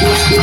Just the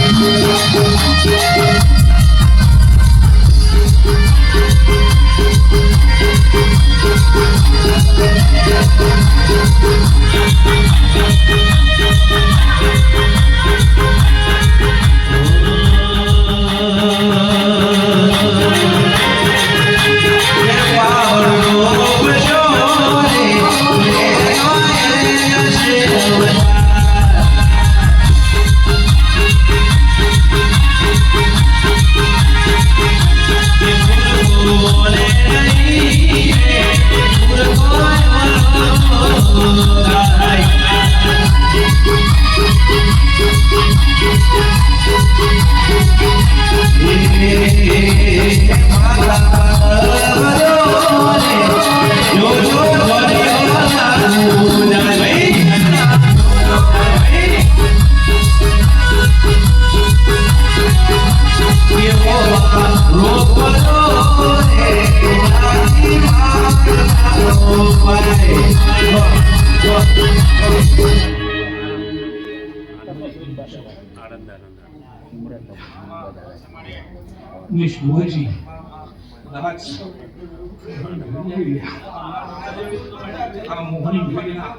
ભોજના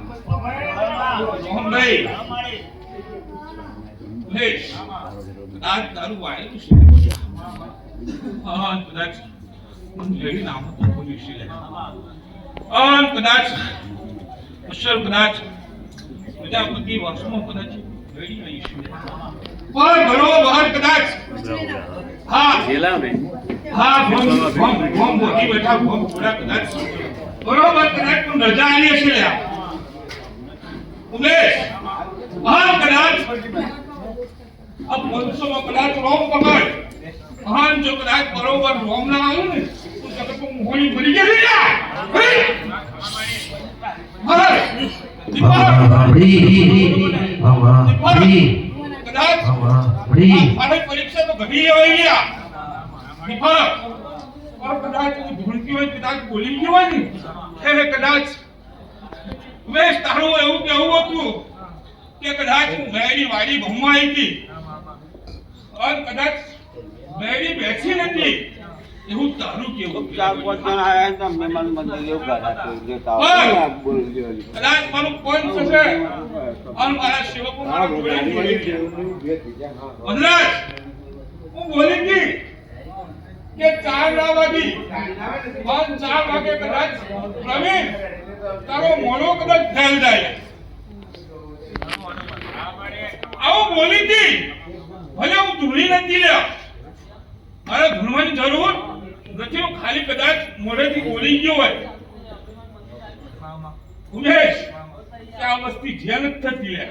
Mohanbhai કદાચ તારું વાયેલું છે હા કદાચ લેડી નામ હતું બોલ્યું કદાચ અસર કદાચ પ્રજાપતિ વર્ષમાં કદાચ પણ બરોબર કદાચ. હા. હા ભોમ ભોમ ભોમ મોટી બેઠા ભોમ થોડા કદાચ. બરોબર કદાચ તું રજા આલી હશે ઉમેશ હા કદાચ. આ પંચસોમાં કદાચ રોમ પકડ. મહાન જો કદાચ બરોબર રોમ ના આવ્યું ને તો જગતમાં મોહણી ભરી ગઈ લ્યા હે? હા દીપક કદાચ મારે કદાચ ભૂલતી તારું એવું કેવું હતું કે કદાચ હું મેરી વાડી ભમવા આવી હતી અને કદાચ મેરી બેસી નથી એવું તારું કેવું ચાર પાંચ જણા આયા હતા મહેમાન મંદિર એવું ગાતા દેતા બોલ કદાચ મારું કોણ થશે? અને મારા સેવકો મારા જોડે બોલી ગયા વનરાજ હું બોલી ગઈ કે ચાર ના વાગી પણ ચાર વાગે કદાચ પ્રવીણ તારો મોડો કદાચ ફેલ જાય આવું બોલી હતી ભલે હું ધૂળી નથી લ્યા મારે ધૂળવાની જરૂર નથી હું ખાલી કદાચ મોઢેથી હોય. ઉમેશ આ વસ્તી જે નથી થતી લે.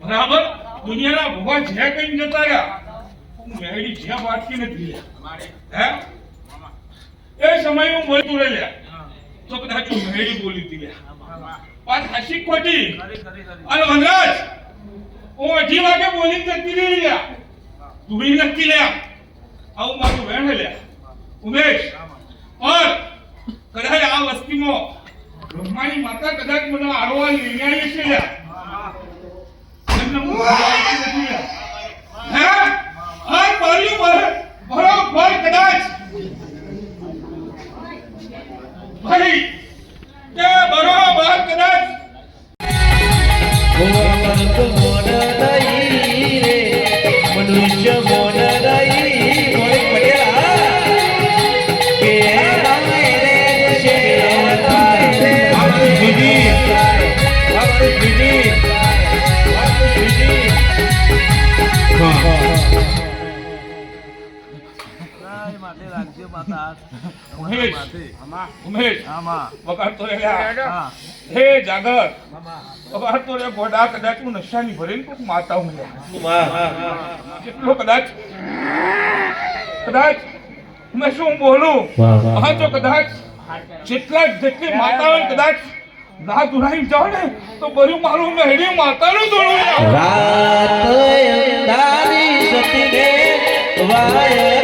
બરાબર? દુનિયાના ભગવાન જે કઈ જતા રહ્યા, હું મેળી જે વાતથી નથી લે હે? એ સમય હું બોલતું રહ્યા તો કદાચ હું મેળી બોલી હતી લે વાત હસી ખોટી? અને વનરાજ, હું અઢી વાગે બોલી જતી રહી લે તું બી નક્કી લે આવું મારું વેણ લે ઉમેશ પણ કદાચ આ વસ્તીમાં બ્રહ્માની માતા કદાચ મને આરોવા લઈને છે લ્યા. ઉમેશ. ઉમેશ. વગાડતો રે હે. જાગર. વગાડતો રે ગોડા કદાચ હું નશાની ભરીને કોક માતા હું કેટલો કદાચ? કદાચ? મેં શું બોલું? હા જો કદાચ જેટલા જેટલી માતાઓ કદાચ ના દુરાઈ જાવ ને તો બધું મારું મહેડી માતાનું દોડું રાત અંધારી સતીને વાય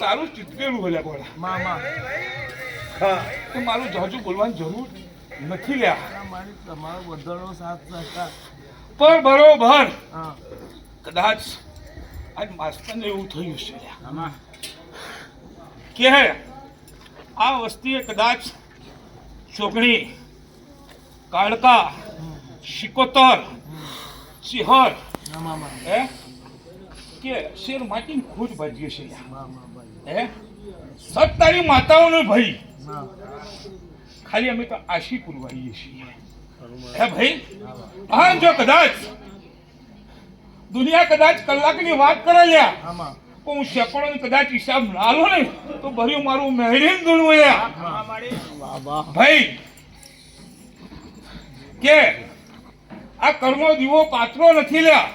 સારું ચીતકેલું હલે બોલા ખા તો મારું જાજુ બોલવાની જરૂર નથી લ્યા. પણ બરોબર. કદાચ આજ માસ્તરને એવું થયું છે. કે આ વસ્તીએ કદાચ છોકરી કાળકા શિકોતર સિંહર હે? કે શેર માટી ખોજ ભજીએ છે. હે? સત્તારી માતાઓનો ભાઈ. ખાલી અમે તો આશી પુરવાઈએ છીએ. હે ભાઈ? હા જો કદાચ દુનિયા કદાચ કલાકની વાત કરે લ્યા તો હું સેકન્ડોની કદાચ હિસાબ ના લો ને તો ભર્યું મારું મહેરીન ગણવું લ્યા. ભાઈ કે આ કર્મો દીવો પાત્રો નથી લ્યા.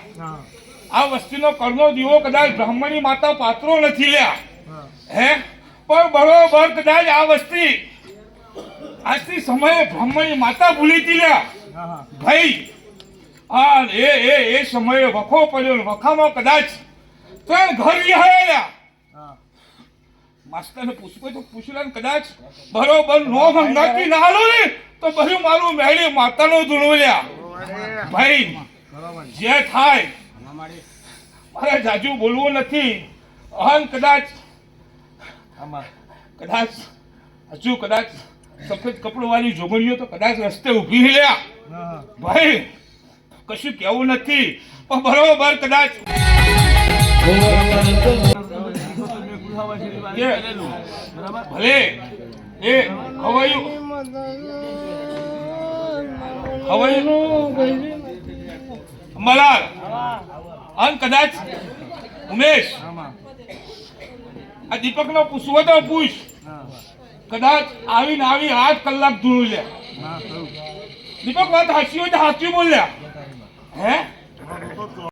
આ વસ્તીનો કર્મો દીવો કદાચ બ્રાહ્મણી માતા પાત્રો નથી લ્યા. હે. પણ બરોબર કદાચ આ વસ્તી આજથી સમયે બ્રાહ્મણી માતા ભૂલી હતી લ્યા. ભાઈ આ એ એ એ સમયે વખો પડ્યો વખામાં કદાચ ત્રણ ઘર રિહાયેલા માસ્તરને પૂછવું તો પૂછ્યું ને કદાચ બરોબર નો નાખી ના હાલો ને તો બધું મારું મેળી માતાનો ધૂણવ્યા ભાઈ, જે થાય, મારે જાજુ બોલવું નથી. અહં કદાચ કદાચ, હજુ કદાચ સફેદ કપડું વાળી જોગણીઓ તો કદાચ રસ્તે ઊભી રહ્યા. ભાઈ, કશું કેવું નથી. પણ બરોબર કદાચ. ભલે, એ હવાયું હવાયું મલાર અન કદાચ ઉમેશ. આ દીપક નો પૂછવો તો પૂછ. કદાચ આવીને આવી આઠ કલાક ધૂળ લે. દીપક વાત હાચી હોય તો હાચી બોલ્યા. હે?